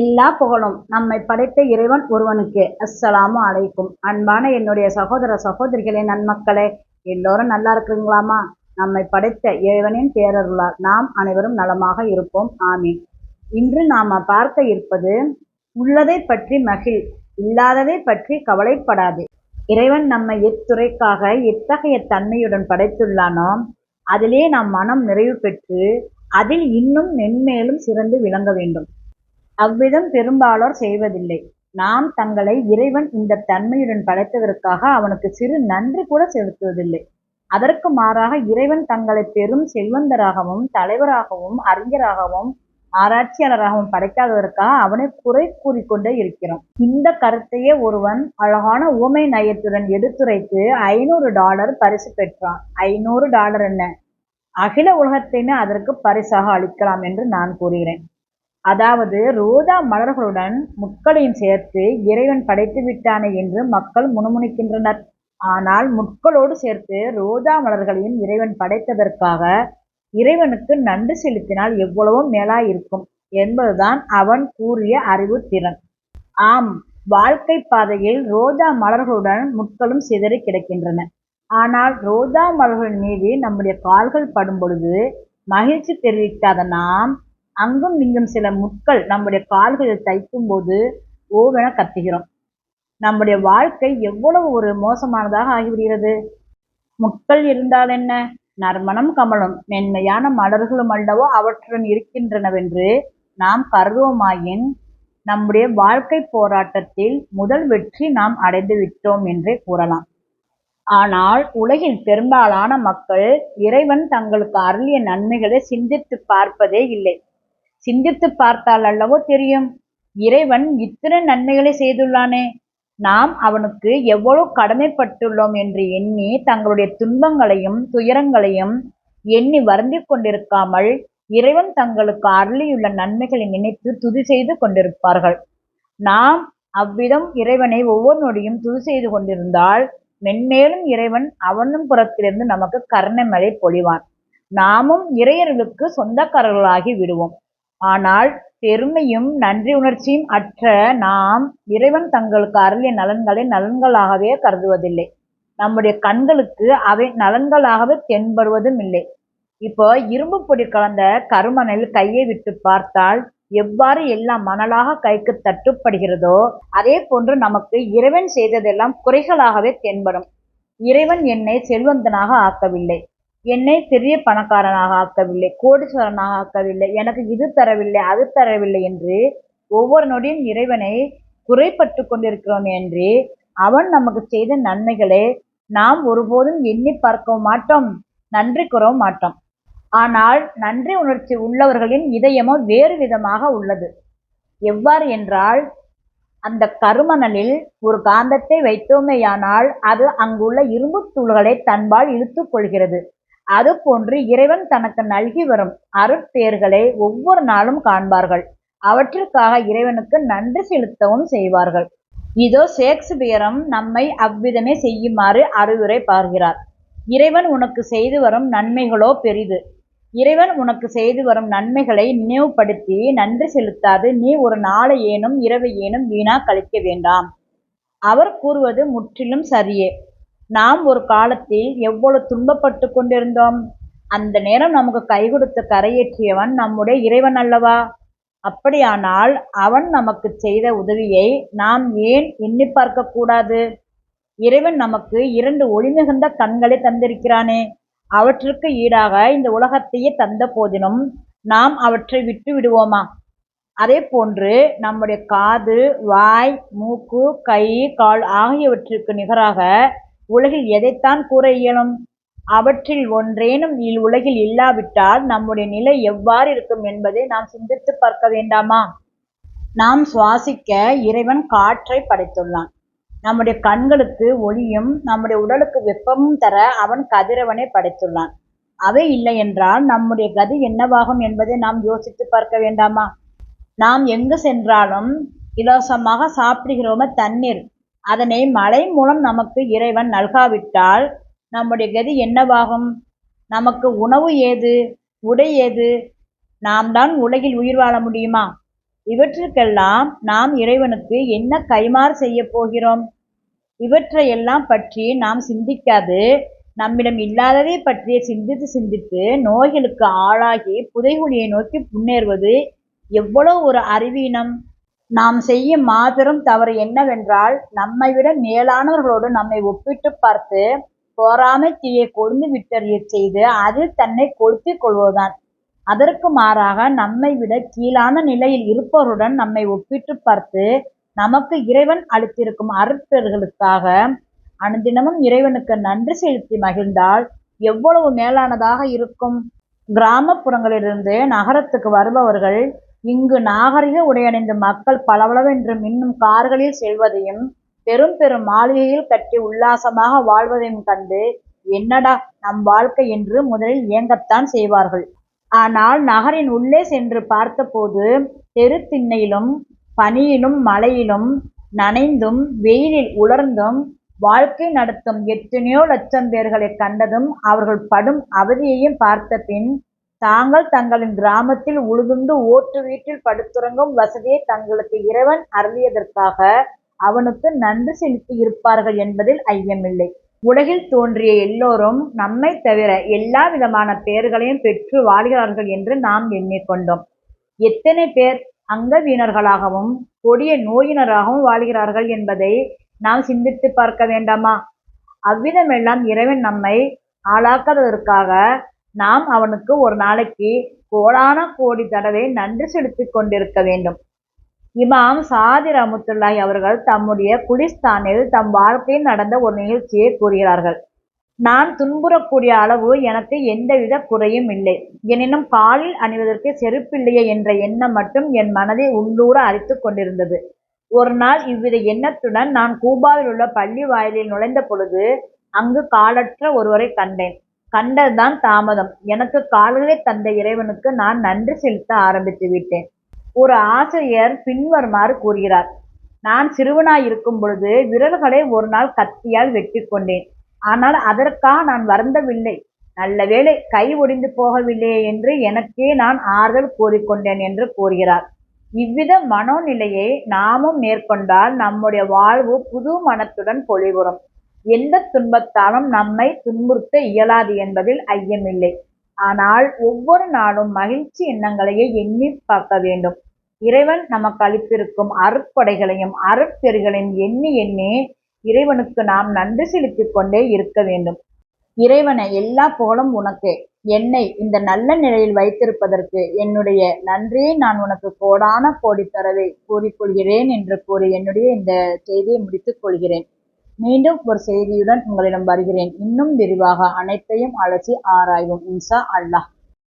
எல்லா புகழும் நம்மை படைத்த இறைவன் ஒருவனுக்கே. அஸ்ஸலாமு அலைக்கும். அன்பான என்னுடைய சகோதர சகோதரிகளே நன்மக்களே எல்லோரும் நல்லா இருக்கிறீங்களாமா? நம்மை படைத்த இறைவனின் பேரருளால் நாம் அனைவரும் நலமாக இருப்போம். ஆமீன். இன்று நாம பார்க்க இருப்பது உள்ளதை பற்றி மகிழ் இல்லாததை பற்றி கவலைப்படாது. இறைவன் நம்மை எத்துறைக்காக எத்தகைய தன்மையுடன் படைத்துள்ளானோ அதிலே நம் மனம் நிறைவு பெற்று அதில் இன்னும் மென்மேலும் சிறந்து விளங்க வேண்டும். அவ்விதம் பெரும்பாலோர் செய்வதில்லை. நாம் தங்களை இறைவன் இந்த தன்மையுடன் படைத்ததற்காக அவனுக்கு சிறு நன்றி கூட செலுத்துவதில்லை. அதற்கு மாறாக இறைவன் தங்களை பெரும் செல்வந்தராகவும் தலைவராகவும் அறிஞராகவும் ஆராய்ச்சியாளராகவும் படைக்காததற்காக அவனை குறை கூறிக்கொண்டே இருக்கிறோம். இந்த கருத்தையே ஒருவன் அழகான ஊமை நயத்துடன் எடுத்துரைத்து ஐநூறு டாலர் பரிசு பெற்றான். ஐநூறு டாலர் என்ன? அகில உலகத்தையுமே அதற்கு பரிசாக அளிக்கலாம் என்று நான் கூறுகிறேன். அதாவது ரோஜா மலர்களுடன் முட்களையும் சேர்த்து இறைவன் படைத்து விட்டானே என்று மக்கள் முணுமுணுக்கின்றனர். ஆனால் முட்களோடு சேர்த்து ரோஜா மலர்களையும் இறைவன் படைத்ததற்காக இறைவனுக்கு நன்றி செலுத்தினால் எவ்வளவோ மேலாயிருக்கும் என்பதுதான் அவன் கூறிய அறிவு திறன். ஆம் வாழ்க்கை பாதையில் ரோஜா மலர்களுடன் முட்களும் சிதறி கிடக்கின்றன. ஆனால் ரோஜா மலர்களின் மீது நம்முடைய கால்கள் படும் பொழுது மகிழ்ச்சி தெரிவிக்காத நாம் அங்கும் இங்கும் சில முட்கள் நம்முடைய கால்களில் தைக்கும் போது ஓவென கத்துகிறோம். நம்முடைய வாழ்க்கை எவ்வளவு ஒரு மோசமானதாக ஆகிவிடுகிறது? முட்கள் இருந்தால் என்ன? நறுமணம் கமலும் மென்மையான மலர்களும் அல்லவோ அவற்றுடன் இருக்கின்றனவென்று நாம் கருதுவோமாயின் நம்முடைய வாழ்க்கை போராட்டத்தில் முதல் வெற்றி நாம் அடைந்து விட்டோம் என்றே கூறலாம். ஆனால் உலகில் பெரும்பாலான மக்கள் இறைவன் தங்களுக்கு அருளிய நன்மைகளை சிந்தித்து பார்ப்பதே இல்லை. சிந்தித்து பார்த்தால் அல்லவோ தெரியும். இறைவன் இத்தனை நன்மைகளை செய்துள்ளானே. நாம் அவனுக்கு எவ்வளவு கடமைப்பட்டுள்ளோம் என்று எண்ணி தங்களுடைய துன்பங்களையும் துயரங்களையும் எண்ணி வருந்தி கொண்டிருக்காமல் இறைவன் தங்களுக்கு அருளியுள்ள நன்மைகளை நினைத்து துதி செய்து கொண்டிருப்பார்கள். நாம் அவ்விதம் இறைவனை ஒவ்வொரு நொடியும் துதி செய்து கொண்டிருந்தால் மென்மேலும் இறைவன் அவனும் புறத்திலிருந்து நமக்கு கருணை மழை பொழிவான். நாமும் இறையர்களுக்கு சொந்தக்காரர்களாகி விடுவோம். ஆனால் பெருமையும் நன்றி உணர்ச்சியும் அற்ற நாம் இறைவன் தங்களுக்கு அருளிய நலன்களை நலன்களாகவே கருதுவதில்லை. நம்முடைய கண்களுக்கு அவை நலன்களாகவே தென்படுவதும் இல்லை. இப்போ இரும்பு பொடி கலந்த கருமணில் கையை விட்டு பார்த்தால் எவ்வாறு எல்லாம் மணலாக கைக்கு தட்டுப்படுகிறதோ அதே போன்று நமக்கு இறைவன் செய்ததெல்லாம் குறைகளாகவே தென்படும். இறைவன் என்னை செல்வந்தனாக ஆக்கவில்லை. என்னை பெரிய பணக்காரனாக ஆக்கவில்லை கோடீஸ்வரனாக ஆக்கவில்லை எனக்கு இது தரவில்லை அது தரவில்லை என்று ஒவ்வொரு நொடியும் இறைவனை குறைப்பட்டு கொண்டிருக்கிறோம் என்று அவன் நமக்கு செய்த நன்மைகளை நாம் ஒருபோதும் எண்ணி பார்க்கவும் மாட்டோம் நன்றி கூறவும் மாட்டோம். ஆனால் நன்றி உணர்ச்சி உள்ளவர்களின் இதயமோ வேறு விதமாக உள்ளது. எவ்வாறு என்றால் அந்த கருமணலில் ஒரு காந்தத்தை வைத்தோமேயானால் அது அங்குள்ள இரும்பு தூள்களை தன்பால் இழுத்து கொள்கிறது. அதுபோன்று இறைவன் தனக்கு நல்கி வரும் அருட்பேர்களை ஒவ்வொரு நாளும் காண்பார்கள். அவற்றிற்காக இறைவனுக்கு நன்றி செலுத்தவும் செய்வார்கள். இதோ ஷேக்ஸ்பியரும் நம்மை அவ்விதமே செய்யுமாறு அறிவுரை பார்க்கிறார். இறைவன் உனக்கு செய்து வரும் நன்மைகளோ பெரிது. இறைவன் உனக்கு செய்து வரும் நன்மைகளை நினைவுபடுத்தி நன்றி செலுத்தாது. நீ ஒரு நாளை ஏனும் இரவை ஏனும் வீணா கழிக்க வேண்டாம். அவர் கூறுவது முற்றிலும் சரியே. நாம் ஒரு காலத்தில் எவ்வளவு துன்பப்பட்டு கொண்டிருந்தோம். அந்த நேரம் நமக்கு கை கொடுத்து கரையேற்றியவன் நம்முடைய இறைவன் அல்லவா? அப்படியானால் அவன் நமக்கு செய்த உதவியை நாம் ஏன் எண்ணி பார்க்க கூடாது இறைவன் நமக்கு இரண்டு ஒளிமிகுந்த கண்களை தந்திருக்கிறானே. அவற்றுக்கு ஈடாக இந்த உலகத்தையே தந்த போதினும் நாம் அவற்றை விட்டு விடுவோமா? அதே போன்று நம்முடைய காது வாய் மூக்கு கை கால் ஆகியவற்றிற்கு நிகராக உலகில் எதைத்தான் கூற இயலும்? அவற்றில் ஒன்றேனும் இவ்வுலகில் இல்லாவிட்டால் நம்முடைய நிலை எவ்வாறு இருக்கும் என்பதை நாம் சிந்தித்து பார்க்க வேண்டாமா? நாம் சுவாசிக்க இறைவன் காற்றை படைத்துள்ளான். நம்முடைய கண்களுக்கு ஒளியும் நம்முடைய உடலுக்கு வெப்பமும் தர அவன் கதிரவனை படைத்துள்ளான். அவை இல்லை என்றால் நம்முடைய கதி என்னவாகும் என்பதை நாம் யோசித்து பார்க்க வேண்டாமா? நாம் எங்கு சென்றாலும் இலவசமாக சாப்பிடுகிறோமே தண்ணீர் அதனை மழை மூலம் நமக்கு இறைவன் நல்காவிட்டால் நம்முடைய கதி என்னவாகும்? நமக்கு உணவு ஏது? உடை ஏது? நாம் தான் உலகில் உயிர் வாழ முடியுமா? இவற்றுக்கெல்லாம் நாம் இறைவனுக்கு என்ன கைமாறு செய்யப் போகிறோம்? இவற்றையெல்லாம் பற்றி நாம் சிந்திக்காது. நம்மிடம் இல்லாததை பற்றிய சிந்தித்து சிந்தித்து நோய்களுக்கு ஆளாகி புதைகுழியை நோக்கி முன்னேறுவது எவ்வளவு ஒரு அறிவீனம்? நாம் செய்யும் மாபெரும் தவறு என்னவென்றால் நம்மை விட மேலானவர்களோடு நம்மை ஒப்பிட்டு பார்த்து போராமை தீயை கொழுந்து விட்டறிய செய்து அதில் தன்னை கொளுத்திக் கொள்வதுதான் அதற்கு மாறாக நம்மை விட கீழான நிலையில் இருப்பவருடன் நம்மை ஒப்பிட்டு பார்த்து நமக்கு இறைவன் அளித்திருக்கும் அருட்பேறுகளுக்காக அனுதினமும் இறைவனுக்கு நன்றி செலுத்தி மகிழ்ந்தால் எவ்வளவு மேலானதாக இருக்கும். கிராமப்புறங்களிலிருந்து நகரத்துக்கு வருபவர்கள் இங்கு நாகரிக உடையணிந்த மக்கள் பளபளவென்று மின்னும் கார்களில் செல்வதையும் பெரும் பெரும் மாளிகையில் கட்டி உல்லாசமாக வாழ்வதையும் கண்டு என்னடா நம் வாழ்க்கை என்று முதலில் இயங்கத்தான் செய்வார்கள். ஆனால் நகரின் உள்ளே சென்று பார்த்தபோது தெரு திண்ணையிலும் பனியிலும் மழையிலும் நனைந்தும் வெயிலில் உலர்ந்தும் வாழ்க்கை நடத்தும் எத்தனையோ லட்சம் பேர்களை கண்டதும் அவர்கள் படும் அவதியையும் பார்த்த பின் தாங்கள் தங்களின் கிராமத்தில் உழுதுண்டு ஓட்டு வீட்டில் படுத்துறங்கும் வசதியை தங்களுக்கு இறைவன் அருளியதற்காக அவனுக்கு நன்றி செலுத்தி இருப்பார்கள் என்பதில் ஐயமில்லை. உலகில் தோன்றிய எல்லோரும் நம்மை தவிர எல்லா விதமான பெயர்களையும் பெற்று வாழ்கிறார்கள் என்று நாம் எண்ணிக்கொண்டோம். எத்தனை பேர் அங்கவீனர்களாகவும் கொடிய நோயினராகவும் வாழ்கிறார்கள் என்பதை நாம் சிந்தித்துப் பார்க்க வேண்டாமா? அவ்விதமெல்லாம் இறைவன் நம்மை ஆளாக்காததற்காக நாம் அவனுக்கு ஒரு நாளைக்கு கோடான கோடி தடவை நன்றி செலுத்திக் கொண்டிருக்க வேண்டும். இமாம் சாதி ரமுத்துல்லாய் அவர்கள் தம்முடைய குலிஸ்தானில் தம் வாழ்க்கையில் நடந்த ஒரு நிகழ்ச்சியை கூறுகிறார்கள். நான் துன்புறக்கூடிய அளவு எனக்கு எந்தவித குறையும் இல்லை. எனினும் காலில் அணிவதற்கு செருப்பில்லையே என்ற எண்ணம் மட்டும் என் மனதை உள்ளூர அரித்து கொண்டிருந்தது. ஒரு நாள் இவ்வித எண்ணத்துடன் நான் கூபாவில் உள்ள பள்ளி வாயிலில் நுழைந்த பொழுது அங்கு காலற்ற ஒருவரை கண்டேன். கண்டதுதான் தாமதம். எனக்கு கால்களை தந்த இறைவனுக்கு நான் நன்றி செலுத்த ஆரம்பித்து விட்டேன். ஒரு ஆசிரியர் பின்வருமாறு கூறுகிறார் நான் சிறுவனாயிருக்கும் பொழுது விரல்களை ஒரு நாள் கத்தியால் வெட்டிக் கொண்டேன். ஆனால் அதற்காக நான் வருந்தவில்லை. நல்ல வேளை கை ஒடிந்து போகவில்லையே என்று எனக்கே நான் ஆறுதல் கூறிக்கொண்டேன் என்று கூறுகிறார். இவ்வித மனோநிலையை நாமும் மேற்கொண்டால் நம்முடைய வாழ்வு புது மனத்துடன் பொலிவுறும் எந்த துன்பத்தாலும் நம்மை துன்புறுத்த இயலாது என்பதில் ஐயமில்லை. ஆனால் ஒவ்வொரு நாளும் மகிழ்ச்சி எண்ணங்களையே எண்ணிப் பார்க்க வேண்டும். இறைவன் நமக்கு அளித்திருக்கும் அருட்கொடைகளையும் அருட்பெறுகளையும் எண்ணி எண்ணி இறைவனுக்கு நாம் நன்றி செலுத்திக் கொண்டே இருக்க வேண்டும். இறைவனை எல்லா புகழும் உனக்கு. என்னை இந்த நல்ல நிலையில் வைத்திருப்பதற்கு என்னுடைய நன்றியை நான் உனக்கு கோடான கோடி தரவை கூறிக்கொள்கிறேன் என்று கூறி என்னுடைய இந்த செய்தியை முடித்துக் கொள்கிறேன். மீண்டும் ஒரு செய்தியுடன் உங்களிடம் வருகிறேன் இன்னும் விரிவாக அனைத்தையும் அலசி ஆராய்வோம். இன்ஷா அல்லாஹ்.